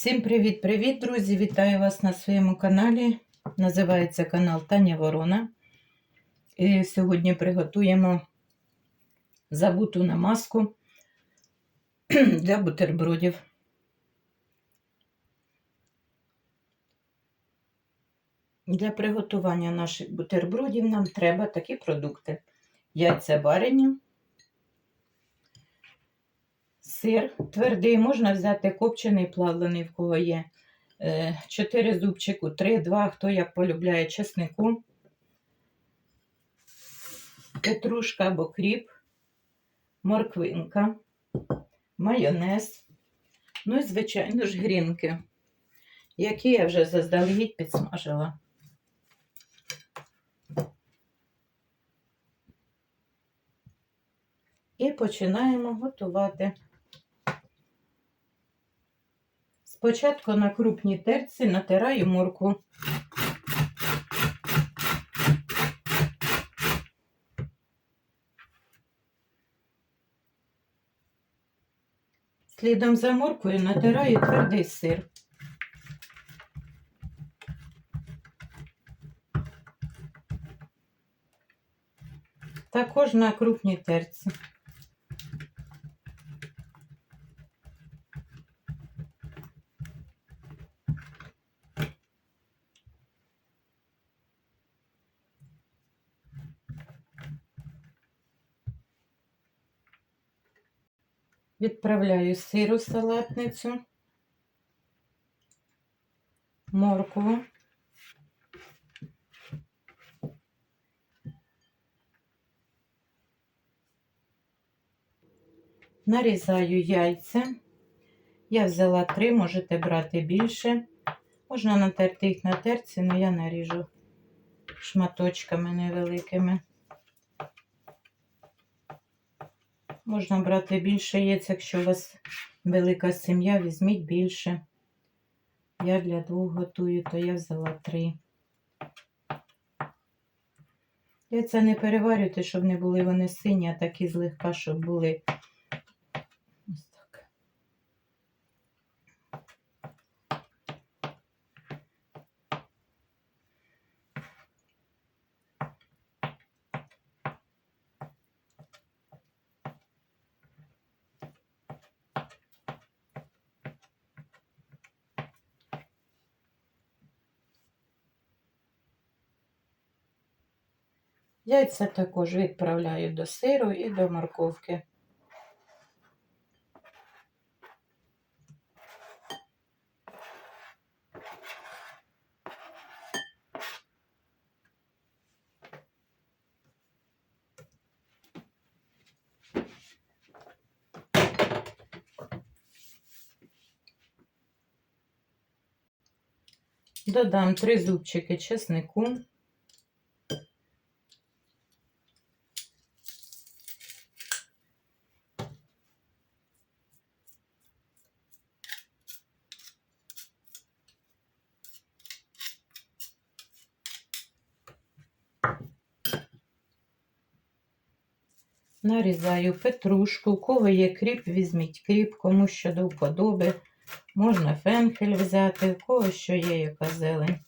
Всім привіт-привіт, друзі! Вітаю вас на своєму каналі. Називається канал Таня Ворона. І сьогодні приготуємо забуту намазку для бутербродів. Для приготування наших бутербродів нам треба такі продукти: яйця варені, сир твердий, можна взяти копчений, плавлений, в кого є. 4 зубчику, 3-2, хто як полюбляє чеснику, петрушка або кріп, морквинка, майонез, ну і, звичайно ж, грінки, які я вже заздалегідь підсмажила. І починаємо готувати. Спочатку на крупній терці натираю моркву. Слідом за морквою натираю твердий сир. Також на крупній терці. Відправляю сиру салатницю, моркву, нарізаю яйця. Я взяла три, можете брати більше. Можна натерти їх на терці, але я наріжу шматочками невеликими. Можна брати більше яєць, якщо у вас велика сім'я, візьміть більше. Я для двох готую, то я взяла три. Яйця не переварюйте, щоб не були вони сині, а такі злегка, щоб були. Ось так. Яйця також відправляю до сиру і до морковки. Додам три зубчики чеснику. Нарізаю петрушку, у кого є кріп, візьміть кріп, кому що до вподоби. Можна фенхель взяти, у кого що є яка зелень.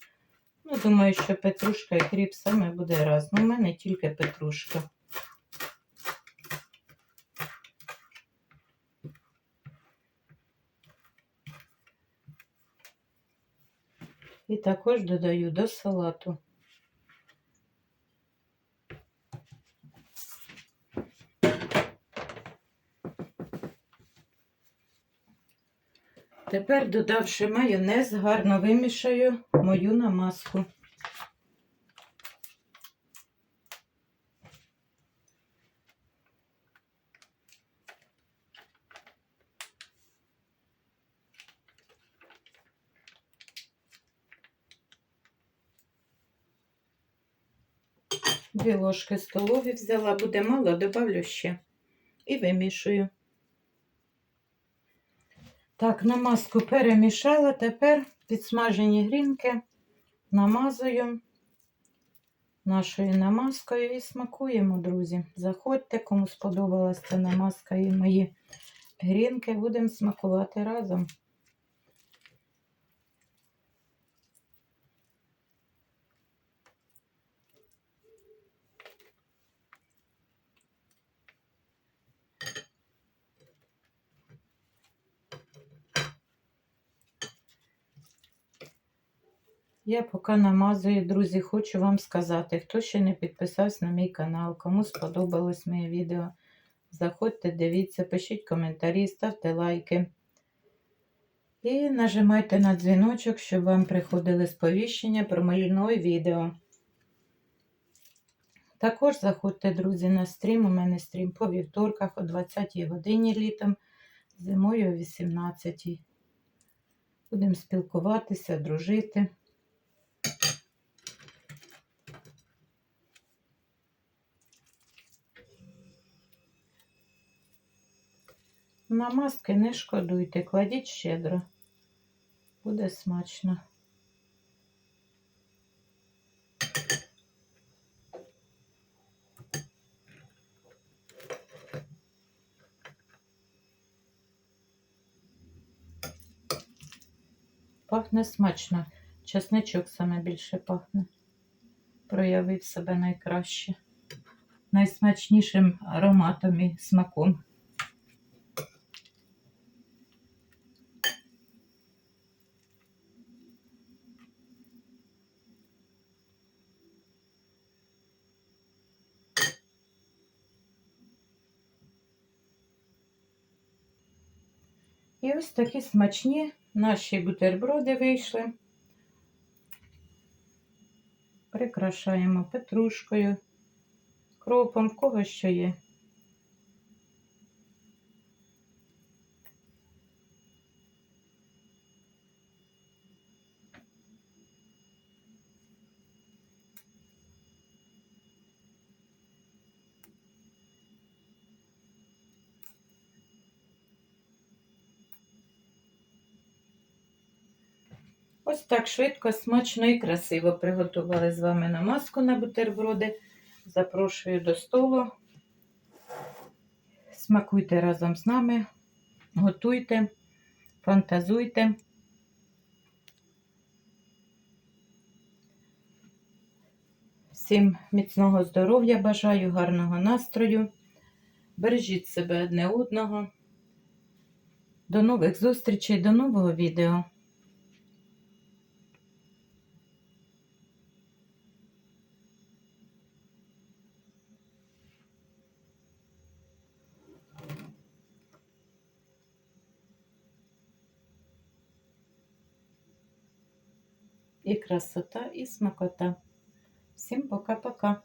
Ну, думаю, що петрушка і кріп саме буде разом. У мене тільки петрушка. І також додаю до салату. Тепер, додавши майонез, гарно вимішаю мою намазку. Дві ложки столові взяла, буде мало, добавлю ще і вимішую. Так, намазку перемішала, тепер підсмажені грінки намазую нашою намазкою і смакуємо, друзі. Заходьте, кому сподобалася ця намазка і мої грінки, будемо смакувати разом. Я поки намазую, друзі, хочу вам сказати, хто ще не підписався на мій канал, кому сподобалось моє відео, заходьте, дивіться, пишіть коментарі, ставте лайки. І нажимайте на дзвіночок, щоб вам приходили сповіщення про мої нові відео. Також заходьте, друзі, на стрім. У мене стрім по вівторках о 20-й годині літом, зимою о 18. Будемо спілкуватися, дружити. Намазки не шкодуйте, кладіть щедро. Буде смачно. Пахне смачно. Чесничок саме більше пахне. Проявив себе найкраще. Найсмачнішим ароматом і смаком. І ось такі смачні наші бутерброди вийшли. Прикрашаємо петрушкою, кропом, кого що є. Ось так швидко, смачно і красиво приготували з вами намазку на бутерброди. Запрошую до столу. Смакуйте разом з нами, готуйте, фантазуйте. Всім міцного здоров'я бажаю, гарного настрою. Бережіть себе одне одного. До нових зустрічей, до нового відео. І красота, і смакота. Всім пока-пока.